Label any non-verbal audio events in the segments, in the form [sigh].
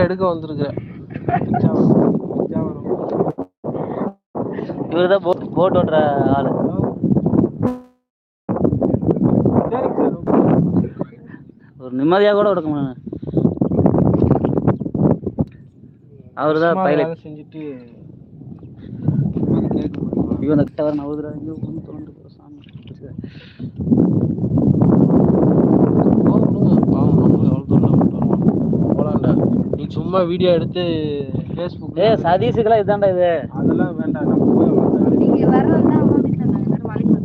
எடுக்க வந்திருக்கிறேன். இவர் தான் போட் போட் ஓட்டுற ஆள். ஒரு நிம்மதியாக கூட விட முடியல. அவர் தான் பைலட் செஞ்சுட்டு முடியுமா அந்த கிட்ட வர நவுதுரா சும்மா வீடியோ எடுத்து ஃபேஸ்புக் ஏ சதீஷுக்கெல்லாம் இதான்டா இது. அதெல்லாம் வேண்டாம் நம்ம போய் நீங்க எல்லாரும் வேலைக்கு பார்த்துருக்கோம்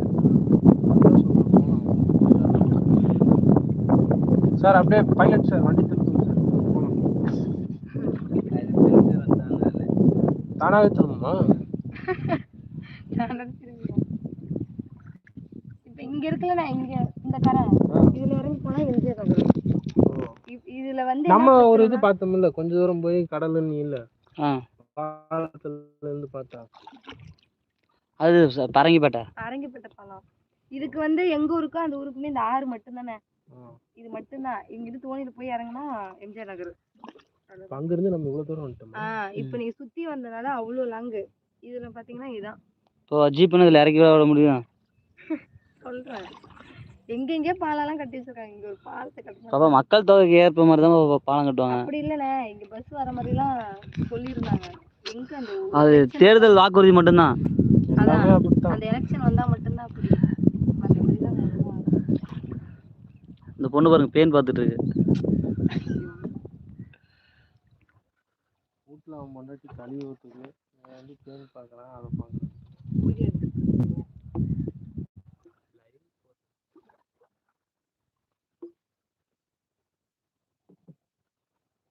சார் அப்படியே பைலட் சார் வண்டி திருப்புங்க சார். தானாவே திரும்புமா? இப்ப இங்க இருக்குல்ல நான் இங்க இந்த கரை இதுல இறங்கி போனா எம்ஜிஆர் நகர் இ- இதுல வந்து நம்ம ஒரு இது பார்த்தோம்ல கொஞ்ச தூரம் போய் கடலுன்னு இல்ல ஆ. பாலத்துல இருந்து பார்த்தா. அது பரங்கிப்பேட்டை. அரங்கிப்பட்ட பாலம். இதுக்கு வந்து எங்க ஊருக்கும் அந்த ஊருக்குமே இந்த ஆறு மட்டும்தானே? ஆ. இது மட்டும்தான். இங்கிருந்து தோணியில போய் இறங்குனா எம்ஜிஆர் நகர். அங்க இருந்து நம்ம இவ்வளவு தூரம் வந்துட்டோம்? ஆஹ் இப்ப நீங்க சுத்தி வந்தனால அவ்வளவு லாங்கு இதுல பாத்தீங்கன்னா இதுதான் இப்போ ஜீப்னு இதில் இறக்கி விட முடியும். [laughs] சொல்றேன். எங்கெங்கே பாலம்லாம் கட்டி வச்சிருக்காங்க. இங்க ஒரு பாலத்தை கட்டணும் அப்போ மக்கள் தொகைக்கு ஏற்ப மாதிரி தான் பாலம் கட்டுவாங்க. அப்படி இல்லைண்ணே. இங்க பஸ் வர மாதிரிலாம் சொல்லியிருந்தாங்க. எங்க அந்த ஊ- அது தேர்தல் வாக்குறுதி மட்டும்தான். அப்படித்தான். அந்த எலெக்ஷன் வந்தா மட்டும்தான் அப்படி மற்றபடிலாம் வருவாங்க இந்த பொண்ணு பாருங்க பேன் பார்த்துட்டு இருக்கு. வீட்டுல அவன் பொண்டாட்டி கழுவி இவன் வந்து பேன் பார்க்கறான் அதை பார்க்கறான்.